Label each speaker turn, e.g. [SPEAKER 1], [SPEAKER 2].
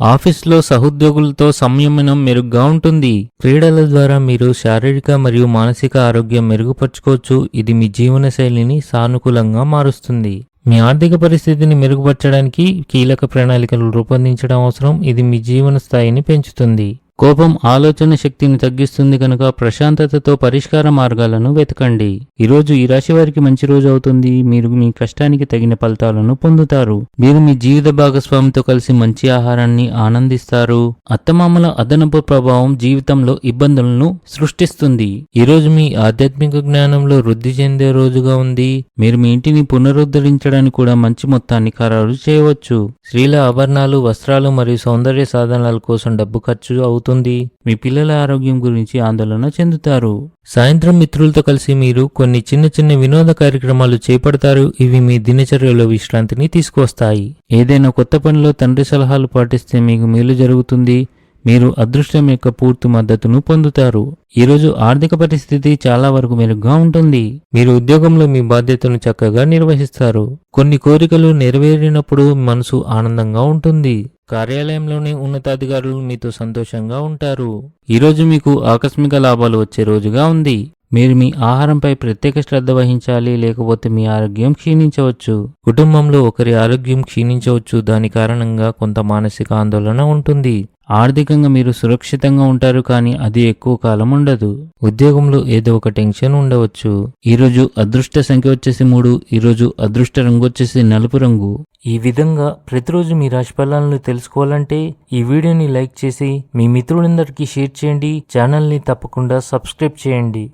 [SPEAKER 1] ఆఫీస్లో సహోద్యోగులతో సంయమనం మెరుగ్గా ఉంటుంది. క్రీడల ద్వారా మీరు శారీరక మరియు మానసిక ఆరోగ్యం మెరుగుపరచుకోవచ్చు. ఇది మీ జీవన శైలిని సానుకూలంగా మారుస్తుంది. మీ ఆర్థిక పరిస్థితిని మెరుగుపరచడానికి కీలక ప్రణాళికలు రూపొందించడం అవసరం. ఇది మీ జీవన స్థాయిని పెంచుతుంది. కోపం ఆలోచన శక్తిని తగ్గిస్తుంది కనుక ప్రశాంతతతో పరిష్కార మార్గాలను వెతకండి. ఈరోజు ఈ రాశి వారికి మంచి రోజు అవుతుంది. మీరు మీ కష్టానికి తగిన ఫలితాలను పొందుతారు. మీరు మీ జీవిత భాగస్వామితో కలిసి మంచి ఆహారాన్ని ఆనందిస్తారు. అత్తమామల అదనపు ప్రభావం జీవితంలో ఇబ్బందులను సృష్టిస్తుంది. ఈరోజు మీ ఆధ్యాత్మిక జ్ఞానంలో వృద్ధి చెందే రోజుగా ఉంది. మీరు మీ ఇంటిని పునరుద్ధరించడానికి కూడా మంచి మొత్తాన్ని ఖరారు చేయవచ్చు. స్త్రీల ఆభరణాలు వస్త్రాలు మరియు సౌందర్య సాధనాల కోసం డబ్బు ఖర్చు అవుతుంది మీ పిల్లల ఆరోగ్యం గురించి ఆందోళన చెందుతారు. సాయంత్రం మిత్రులతో కలిసి మీరు కొన్ని చిన్న చిన్న వినోద కార్యక్రమాలు చేపడతారు. ఇవి మీ దినచర్యలో విశ్రాంతిని తీసుకొస్తాయి ఏదైనా కొత్త పనిలో తండ్రి సలహాలు పాటిస్తే మీకు మేలు జరుగుతుంది. మీరు అదృష్టం యొక్క పూర్తి మద్దతును పొందుతారు. ఈరోజు ఆర్థిక పరిస్థితి చాలా వరకు మెరుగ్గా ఉంటుంది. మీరు ఉద్యోగంలో మీ బాధ్యతను చక్కగా నిర్వహిస్తారు. కొన్ని కోరికలు నెరవేరినప్పుడు మనసు ఆనందంగా ఉంటుంది. కార్యాలయంలోని ఉన్నతాధికారులు మీతో సంతోషంగా ఉంటారు. ఈరోజు మీకు ఆకస్మిక లాభాలు వచ్చే రోజుగా ఉంది. మీరు మీ ఆహారంపై ప్రత్యేక శ్రద్ధ వహించాలి లేకపోతే మీ ఆరోగ్యం క్షీణించవచ్చు. కుటుంబంలో ఒకరి ఆరోగ్యం క్షీణించవచ్చు. దాని కారణంగా కొంత మానసిక ఆందోళన ఉంటుంది. ఆర్థికంగా మీరు సురక్షితంగా ఉంటారు కానీ అది ఎక్కువ కాలం ఉండదు. ఉద్యోగంలో ఏదో ఒక టెన్షన్ ఉండవచ్చు. ఈరోజు అదృష్ట సంఖ్య వచ్చేసి మూడు ఈరోజు అదృష్ట రంగు వచ్చేసి నలుపు రంగు. ఈ విధంగా ప్రతిరోజు మీ రాశి ఫలాలను తెలుసుకోవాలంటే ఈ వీడియోని లైక్ చేసి మీ మిత్రులందరికీ షేర్ చేయండి. ఛానల్ని తప్పకుండా సబ్స్క్రైబ్ చేయండి.